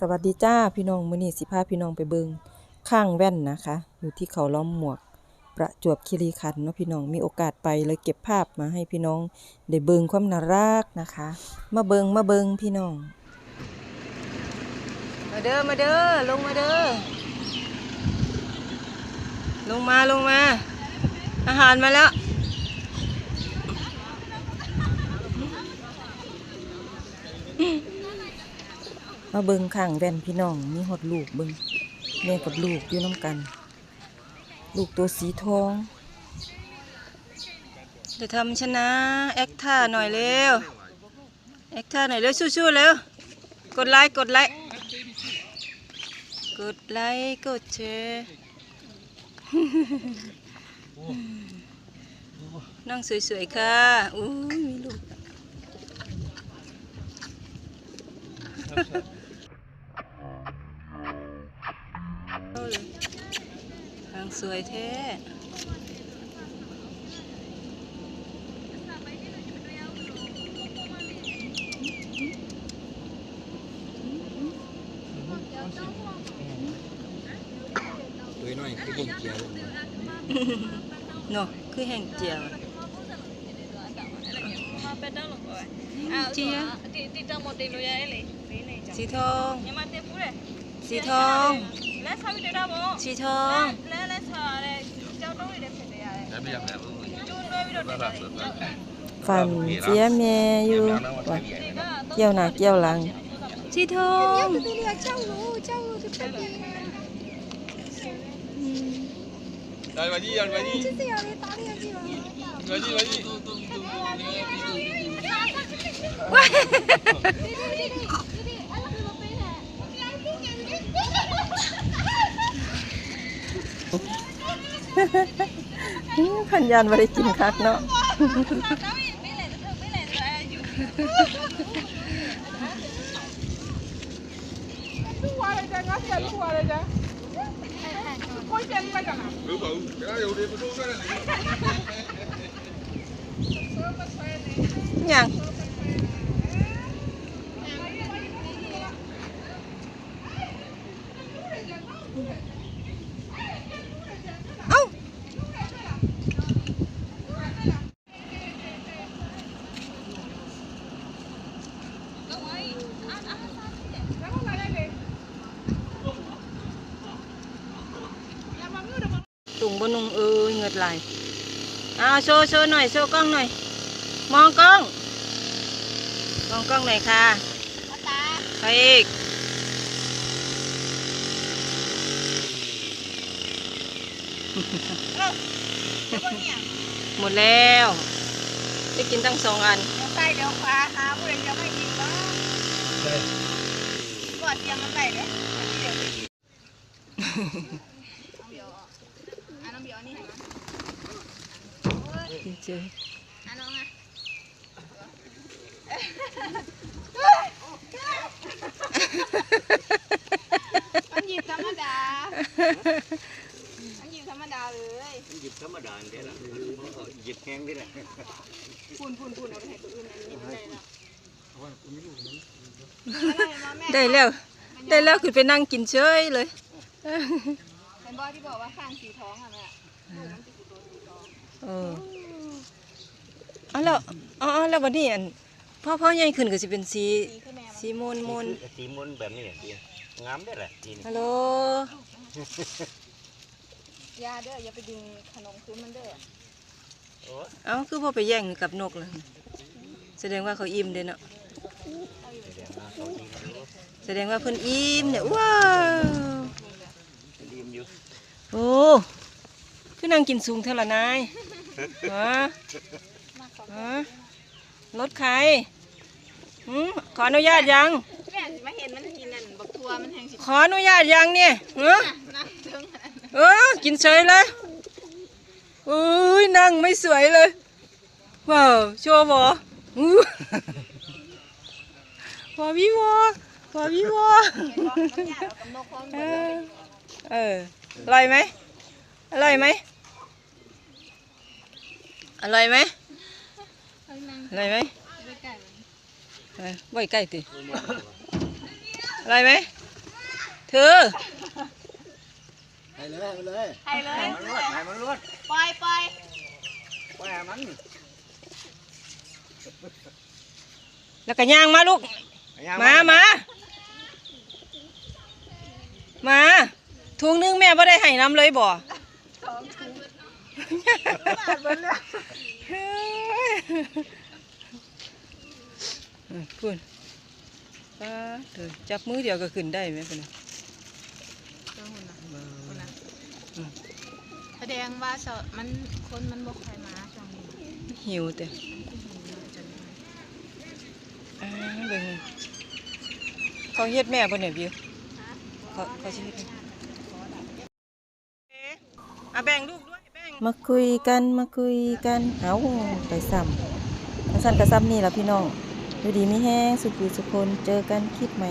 สวัสดีจ้าพี่น้องมื้อนี้สิพาพี่น้องไปเบิงข้างแว่นนะคะ อยู่ที่เขาล้อมหมวก ประจวบคีรีขันธ์เนาะพี่น้องมีโอกาสไปเลยเก็บภาพมาให้พี่น้องได้เบิงความน่ารักนะคะ มาเบิงมาเบิงพี่น้อง มาเด้อมาเด้อลงมาเด้อลงมาลงมา อาหารมาแล้วมาเบิงข้างแว่นพี่น้องมีหดลูกเบิงแม่กับลูกอยู่น้ำกัน ลูกตัวสีทองเดี๋ยวทำชนะ แอคท่าหน่อยเร็ว แอคท่าหน่อยเร็วสู้ๆเร็ว กดไลค์กดไลค์กดไลค์กดแชร์นั่งสวยๆค่ะอู้ยมีลูก วยเท่ตัวน้อยคือแห้งเจียวเนาะคือแห้งเจียวจีอะตีจังหมตีลอยเลยสีทองสีทอง และสามีเดียวกัสีทอง phần chia mẹ yêu và giao nạc giao lặng chị thương Dai, vai lì, vai lì. Vai lì, vai lì. Ha ha ha. ขันยานไม่ได้กินคักเนาะยัง บนุงเอ้ยเหงือดไหลเอาโชว์โชว์หน่อยโชว์กล้องหน่อย มองกล้อง มองกล้องหน่อยค่ะใครอีกหมดแล้วได้กินตั้งสองอันเดี๋ยวใส่เดี๋ยวขวาหาผู้ใดจะไม่ยิงบ้างกอดเตรียมมาใส่เลยเดี๋ยวน้องเบียวอะน้องเบียวนี่เห็นไหม เจออะน้องอะมันหยิบธรรมดามันหยิบธรรมดาเลยหยิบธรรมดาได้ละหยิบแห้งได้ละปุ่นปุ่นปุ่นเอาไปให้ตัวอื่นอันนี้ไม่ได้แล้วได้แล้วได้แล้วคือไปนั่งกินเฉยเลยเห็นบอที่บอกว่าข้างสีท้องอะแม่น้ำจิกตัวสีท้องเออเอาแล้วอ๋อแล้ววันนี้อันพ่อพ่อใหญ่ขึ้นก็สิเป็นสีสีคือแม่สีมนมนสีมุนแบบนี้สีงามได้แหละนี่ฮัลโหลยาเด้ออย่าไปดึงขนมคืนมันเด้อโอ้เอ้าคือพ่อไปแย่งกับนกเลยแสดงว่าเขาอิ่มเด้เนาะแสดงว่าเขาดีอยู่แสดงว่าเพิ่นอิ่มเนี่ยว้าวดีมอยู่โอ้คือนั่งกินสูงเท่าละนายฮะ ฮะรถใครหืมขออนุญาตยังแม่สิมาเห็นมันกินนั่นบักทัวมันแห้งสิขออนุญาตยังเนี่ยเออนั่งถึงเออกินเฉยเลยอุ้ยนั่งไม่สวยเลยว้าวโชว์บออู้พอพี่วอพอพี่วอเห็นบ่มันยาเรากับนกพร้อมเอกันอเอออร่อยไหมอร่อยไหมอร่อยไหมเอานั่งอร่อยไหมไปใกล้มันเออไว้ใกล้ติอร่อยไหมอเธอไปเลยไปเลยไปเลยมันรวดไปมันรวดปล่อยปล่อยไปมัน แล้วก็ย่างมาลูก มามามาถุงนึงแม่บ่ได้ให้น้ำเลยบ่อืม คุณป้าเถอะจับมือเดียวก็ขึ้นได้ไหมคุณน่ะแสดงว่าเสามันคนมันบ่ค่อยมาช่วงนี้หิวแต่อ่าเบิ่งเขาเฮ็ดแม่บ่เนี่ยบิวเขาเขาสิเฮ็ดแม่อะแบ่งลูกด้วยแบ่งมาคุยกันมาคุยกันเอาไปซ้ำถ้าสั้นกับซ้ำนี่ล่ะพี่น้อง ดูดีไม่แห้งสุขีสุคนเจอกันคลิปใหม่